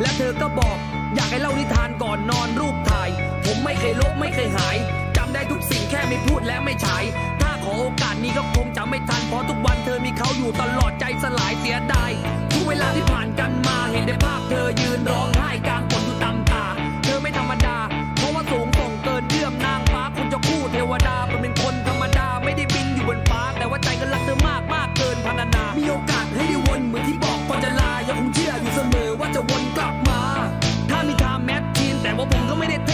และเธอก็บอกอยากให้เล่านิทานก่อนนอนรูปถ่าย ผมไม่เคยลบไม่เคยหายจำได้ทุกสิ่งแค่ไม่พูดและไม่ฉาย ถ้าขอโอกาสนี้ก็คงจะไม่ทันเพราะทุกวันเธอมีเขาอยู่ตลอดใจสลายเสียดายทุกเวลาที่ผ่านกันมาเห็นแต่ภาพเธอยืนร้องไห้กลางฝนอยู่ตามตา เธอไม่ธรรมดา เพราะว่าสูงส่งเกินเอื้อมนางฟ้าคนจะคู่เทวดาเป็นคนธร ทีน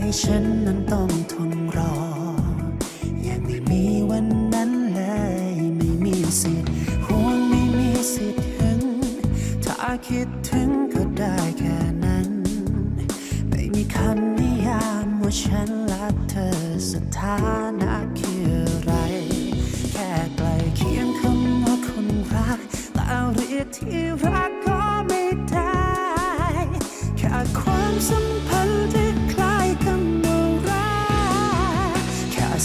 ให้ฉันนั้นต้องทนรอ ยังไม่มีวันนั้นเลย ไม่มีสิทธิ์ห่วงไม่มีสิทธิ์ถึง ถ้าคิดถึงก็ได้แค่นั้น ไม่มีคำนิยามว่าฉันรักเธอสถานะคืออะไร แค่ใกลเคียงคำว่าคนรักแต่เรียกที่รัก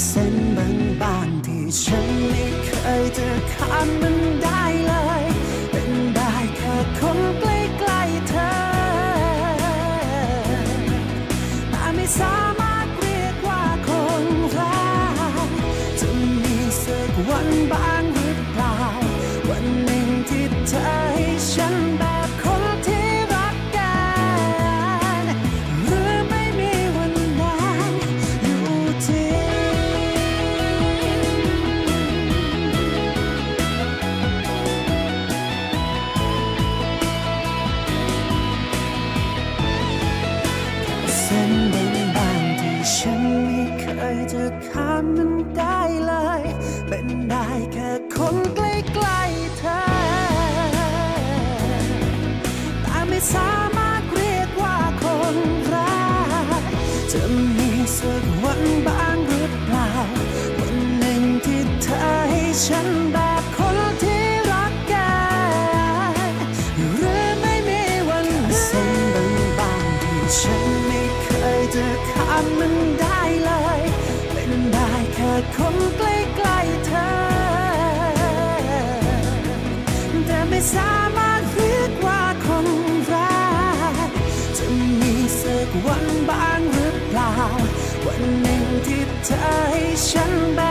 เส้นบางๆที่ฉันไม่เคยจะข้ามมันได้เลย ค่คนใกล้ๆเธอ แต่ไม่สามารถเรียกว่าคนรักจะมีสักวันบ้างหรือเปล่า วันหนึ่งที่เธอให้ฉันแบบ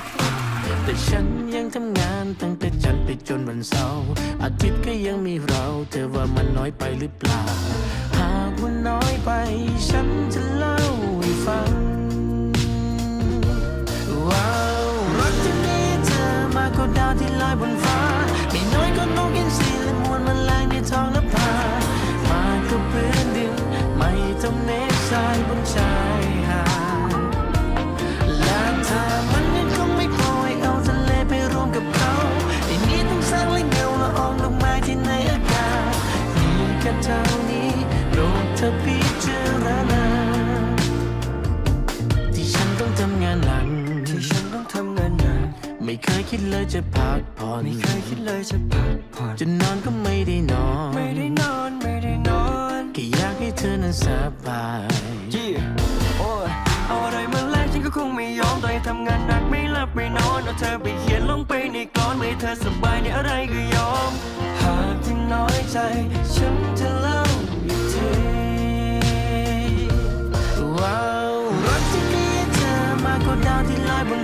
แต่ฉันยังทำงานตั้งแต่จันทร์ไปจนวันเสาร์อาทิตย์ก็ยังมีเรา เธอว่ามันน้อยไปหรือเปล่า หากว่าน้อยไป ฉันจะเล่าให้ฟัง ว้าวรักที่มีเธอมากกว่าดาวที่ลอยบนฟ้า ธอนั้นสบายยี่โอ้ยเอาอะไรมาแลกฉันก็คงไม่ยอมต่อยทำงานหนักไม่หลับไม่นอนเอาเธอไปเขียนลงไปในกลอนไม่เธอสบายในอะไรก็ยอม หากที่น้อยใจ ฉันจะเล่าอีกทีว้าวรักที่มีเธอมากกว่าดาวที่ลอยบน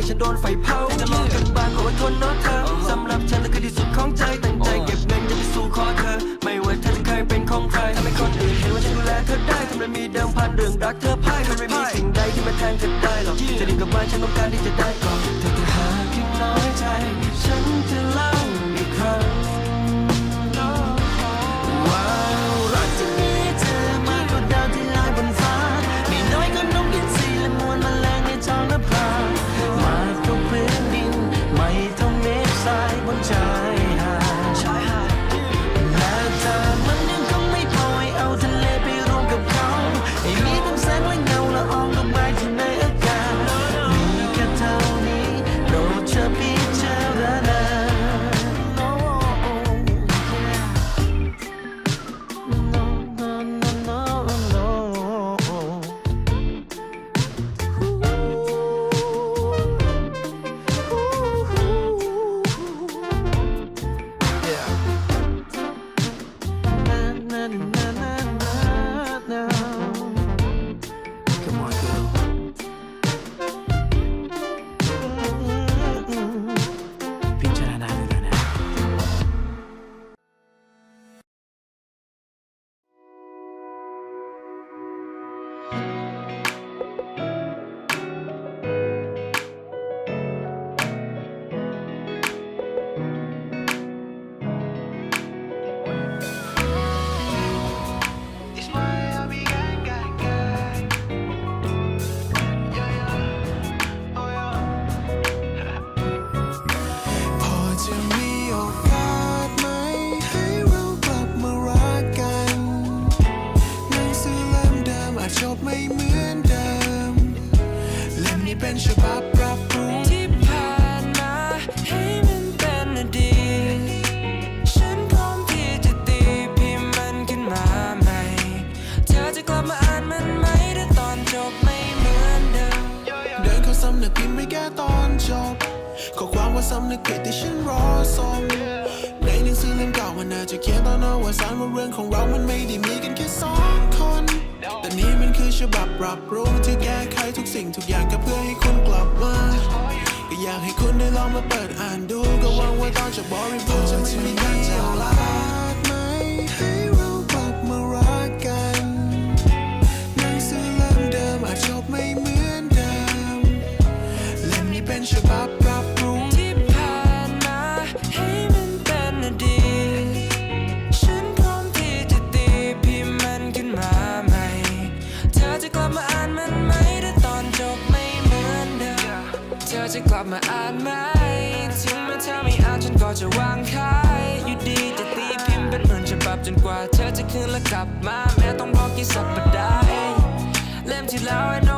ในตายให้ฉันโดนไฟเผาจะลองกันบ้างก็ว่าทนเนาะเธอสำหรับฉันนั่นคือที่สุดของใจตั้งใจเก็บเงินจะไปสู่ขอเธอ ไม่ว่าเธอจะเคยเป็นของใครทำให้คนอื่นเห็นว่าฉันดูแลเธอได้ทำไมมีเดิมพันเรื่องรักเธอพ่ายมันไม่มีสิ่งใดที่มาแทนเธอได้หรอกจะดีกับบ้านฉันต้องการที่จะได้ก่อน ท สำนึกผิดไม่แก้ตอนจบข้อความว่าสำนึกผิดที่ฉันรอส่งในหนังสือเล่มเก่ามันน่าจะเขียนตอนอวสานว่าเรื่องของเรามันไม่ได้มีกันแค่สองคน แต่นี่มันคือฉบับปรับปรุงที่แก้ไขทุกสิ่งทุกอย่างก็เพื่อให้คุณกลับมาก็อยากให้คุณได้ลองมาเปิดอ่านดูก็หวังว่าตอนจะบริบูรณ์จะไม่มีการเจ้าลา จะตีพิมพ์ขึ้นมาใหม่เธอจะกลับมาอ่านมันไหมถ้าตอนจบไม่เหมือนเดิมเธอจะกลับมาอ่านไหมถึงแม้เธอไม่อ่านฉันก็จะวางขายอยู่ดีจะตีพิมพ์เป็นหมื่นฉบับจนกว่าเธอจะคืนและกลับมา แม้ต้องรอกี่สัปดาห์เองเล่มที่แล้ว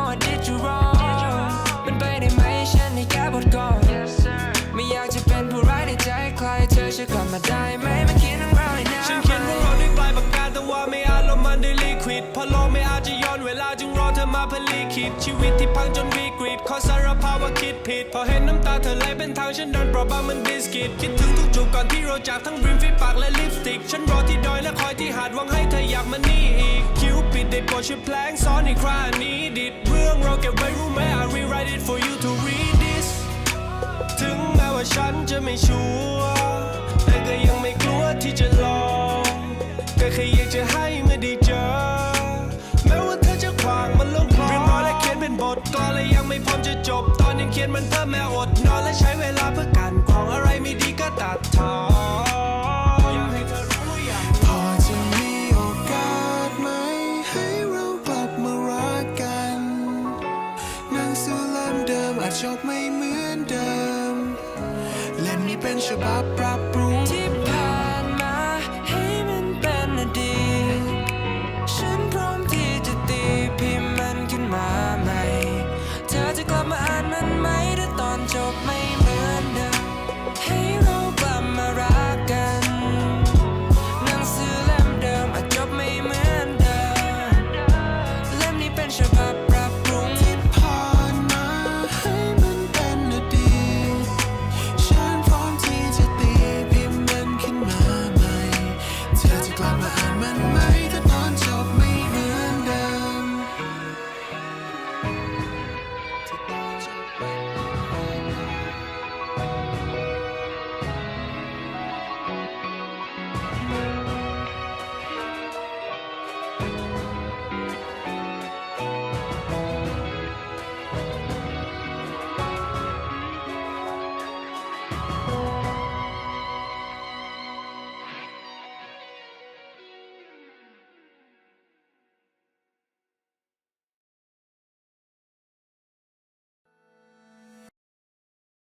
ช่วยกลับมาได้ไหมมาเขียนเรื่องราให้หน้าฉันเขียนเรื่องราวด้วยปลายปากกาแต่ว่าไม่อานแล้วมันได้ลิควิดพราะโลกไม่อาจจะย้อนเวลาจึงรอเธอมาผลิขิตชีวิตที่พังจนวิกฤตขอสารภาพว่าคิดผิด พอเห็นน้ำตาเธอไหลเป็นทางฉันดันเปราะบางเหมันบิสกิตคิดถึงทุกจูบก่อนที่เราจากทั้งริมฝีปากและลิปสติก ฉันรอที่ดอยและคอยที่หาดหวังให้เธออยากมานี่อีกคิวปิดได้โปรดช่วยแพลงซ้อนอีกครานี้ดิดเรื่องเราเก็บไว้รู้ไหม I rewrite it for you to read this ถึงแม้ว่าฉันจะไม่ชัวร์ แต่ก็ยังไม่กลัวที่จะลองก็แค่อยากจะให้มื่ได้เจอ แม้ว่าเธอจะขวางมันลงคลอเรียนร้อยและเขียนเป็นบทกลอนและยังไม่พร้อมจะจบ ตอนยังเขียนมันเพิ่มแม่อดนอนและใช้เวลาเพื่อการของอะไรไม่ดีก็ตัดทอน